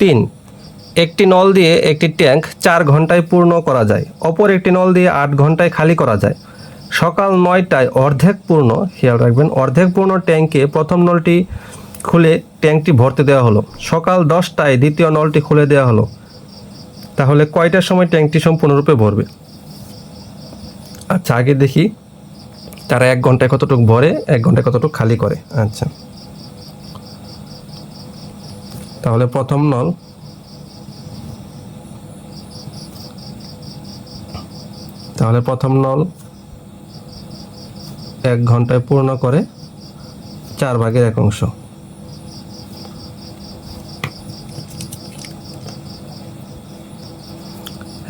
তিন, একটি নল দিয়ে একটি ট্যাঙ্ক চার ঘন্টায় পূর্ণ করা যায়, অপর একটি নল দিয়ে আট ঘন্টায় খালি করা যায়। সকাল নয়টায় অর্ধেক পূর্ণ, খেয়াল রাখবেন, অর্ধেক পূর্ণ ট্যাঙ্কে প্রথম নলটি খুলে ট্যাঙ্কটি ভরতে দেওয়া হলো। সকাল দশটায় দ্বিতীয় নলটি খুলে দেওয়া হলো। তাহলে কয়টার সময় ট্যাঙ্কটি সম্পূর্ণরূপে ভরবে? আচ্ছা আগে দেখি, তারা এক ঘন্টায় কতটুকু ভরে, এক ঘন্টায় কতটুকু খালি করে। আচ্ছা। তাহলে প্রথম নল। তাহলে প্রথম নল এক ঘন্টায় পূর্ণ করে চার ভাগের এক অংশ।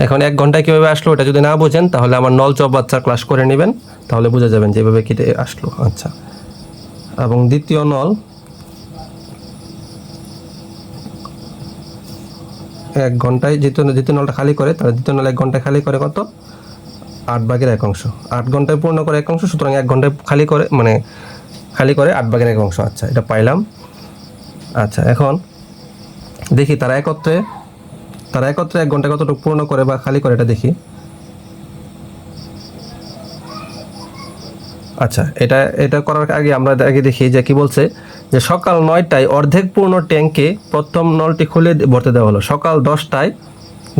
এখন এক ঘন্টায় কীভাবে আসলো এটা যদি না বোঝেন, তাহলে আমার নল চপ বাচ্চার ক্লাস করে নেবেন, তাহলে বুঝে যাবেন যে এভাবে কেটে আসলো। আচ্ছা। এবং দ্বিতীয় নল এক ঘন্টায় যেহেতু দ্বিতীয় নলটা খালি করে, তাহলে দ্বিতীয় নল এক ঘন্টায় খালি করে কত? আট বাঘের এক অংশ। আট ঘন্টায় পূর্ণ করে এক অংশ, সুতরাং এক ঘন্টায় খালি করে মানে খালি করে আট বাঘের এক অংশ। আচ্ছা এটা পাইলাম। আচ্ছা এখন দেখি তারা একত্রে তারা একত্রে এক ঘণ্টা কতটুকু পূর্ণ করে বা খালি করে, এটা দেখি। আচ্ছা এটা এটা করার আগে আমরা আগে দেখি যে কি বলছে, যে সকাল নয়টায় অর্ধেক পূর্ণ ট্যাঙ্কে প্রথম নলটি খুলে ভরতে দেওয়া হলো। সকাল দশটায়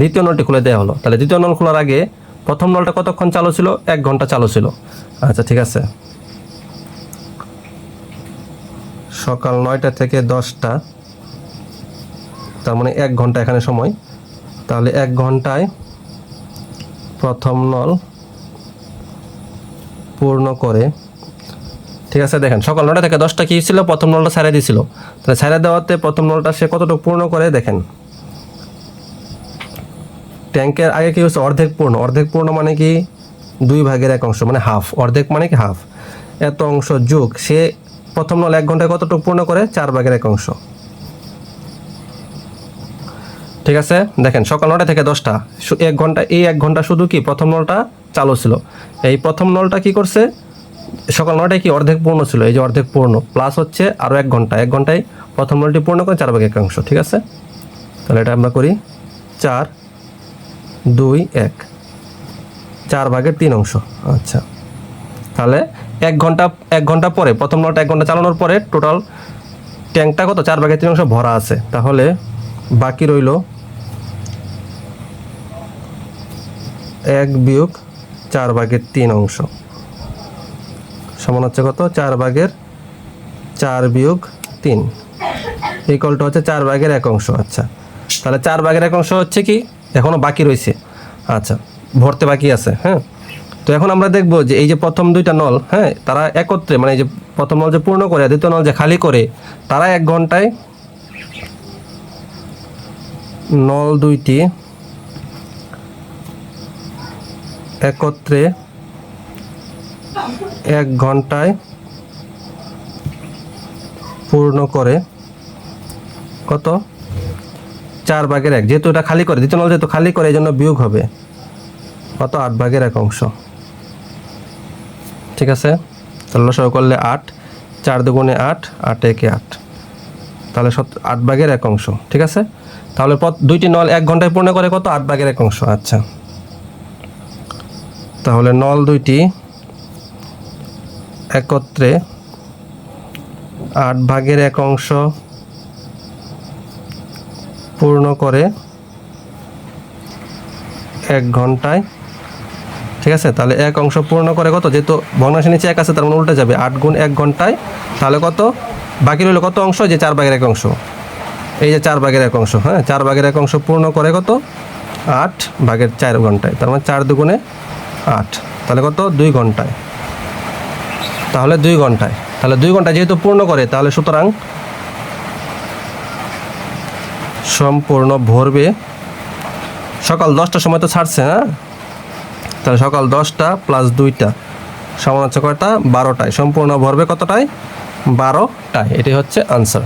দ্বিতীয় নলটি খুলে দেওয়া হলো। তাহলে দ্বিতীয় নল খোলার আগে প্রথম নলটা কতক্ষণ চালু ছিল? এক ঘণ্টা চালু ছিল। আচ্ছা ঠিক আছে। সকাল নয়টা থেকে দশটা, তার মানে এক ঘণ্টা এখানে সময়। তাহলে এক ঘন্টায় প্রথম নল পূর্ণ করে। ঠিক আছে, দেখেন, সকাল নটা থেকে দশটা কী ছিল? প্রথম নলটা ছাড়া দিয়েছিল তাহলে ছাড়া দেওয়াতে প্রথম নলটা সে কতটুকু পূর্ণ করে? দেখেন। ট্যাঙ্কের আগে কি হচ্ছে অর্ধেক পূর্ণ। অর্ধেক পূর্ণ মানে কি? দুই ভাগের এক অংশ মানে হাফ। অর্ধেক মানে কি? হাফ। এত অংশ যোগ। সে প্রথম নল এক ঘন্টায় কতটুকু পূর্ণ করে? চার ভাগের এক অংশ। ঠিক আছে? দেখেন, সকাল নটা থেকে দশটা। এক ঘণ্টা এই এক ঘণ্টা শুধু কি প্রথম নলটা চালু ছিল? এই প্রথম নলটা কি করছে? সকাল নটায় কি অর্ধেক পূর্ণ ছিল? এই যে অর্ধেক পূর্ণ। প্লাস হচ্ছে আরও এক ঘণ্টা। এক ঘন্টায় প্রথম নলটি পূর্ণ করে চার ভাগ এক অংশ ঠিক আছে? তাহলে এটা আমরা করি চার, দুই, এক। চার ভাগের তিন অংশ। আচ্ছা। তাহলে এক ঘণ্টা এক ঘণ্টা পরে, প্রথম নলটা এক ঘণ্টা চালানোর পরে টোটাল ট্যাঙ্কটা কত? চার ভাগের তিন অংশ ভরা আছে। তাহলে বাকি রইল এক বিয়োগ চার ভাগের তিন অংশ। সমান হচ্ছে কত? চার ভাগের চার বিয়োগ তিন। ইকলটা হচ্ছে চার ভাগের এক অংশ। আচ্ছা তাহলে চার ভাগের এক অংশ হচ্ছে কি? এখনও বাকি রয়েছে। আচ্ছা ভরতে বাকি আছে হ্যাঁ? তো এখন আমরা দেখব যে এই যে প্রথম দুইটা নল হ্যাঁ তারা একত্রে মানে এই যে প্রথম নল যে পূর্ণ করে, দ্বিতীয় নল যে খালি করে, তারা এক ঘন্টায় নল দুইটি একত্রে এক ঘন্টায় পূর্ণ করে কত? চার ভাগের এক। যেহেতু এটা খালি করে, দ্বিতীয় নল যেহেতু খালি করে এই জন্য বিয়োগ হবে। কত? আট ভাগের এক অংশ। ঠিক আছে? তাহলে সহ করলে আট। চার দুগুণে আট আট একে আট। তাহলে সত আট ভাগের এক অংশ। ঠিক আছে? তাহলে দুইটি নল এক ঘন্টায় পূর্ণ করে কত? আট ভাগের এক অংশ। আচ্ছা। তাহলে নল দুইটি একত্রে আট ভাগের এক অংশ পূর্ণ করে এক ঘন্টায়, ঠিক আছে? তাহলে এক অংশ পূর্ণ করে কত? যেহেতু ভগ্নাংশের নিচে এক আছে, তার মানে উল্টে যাবে। আট গুণ এক ঘন্টায়, তাহলে কত? বাকি রইল কত অংশ? যে চার ভাগের এক অংশ। এই যে চার ভাগের এক অংশ হ্যাঁ? চার ভাগের এক অংশ পূর্ণ করে কত? আট ভাগের চার ঘন্টায়। তার মানে চার দুগুণে আট। তাহলে কত? দুই ঘন্টায়। তাহলে দুই ঘন্টায়। তাহলে দুই ঘণ্টা যেহেতু পূর্ণ করে, তাহলে সুতরাং সম্পূর্ণ ভরবে। সকাল দশটার সময় তো ছাড়ছে হ্যাঁ? তাহলে সকাল দশটা প্লাস দুইটা সমান হচ্ছে কয়টা? বারোটায়। সম্পূর্ণ ভরবে কতটায়? বারোটায়। এটি হচ্ছে আনসার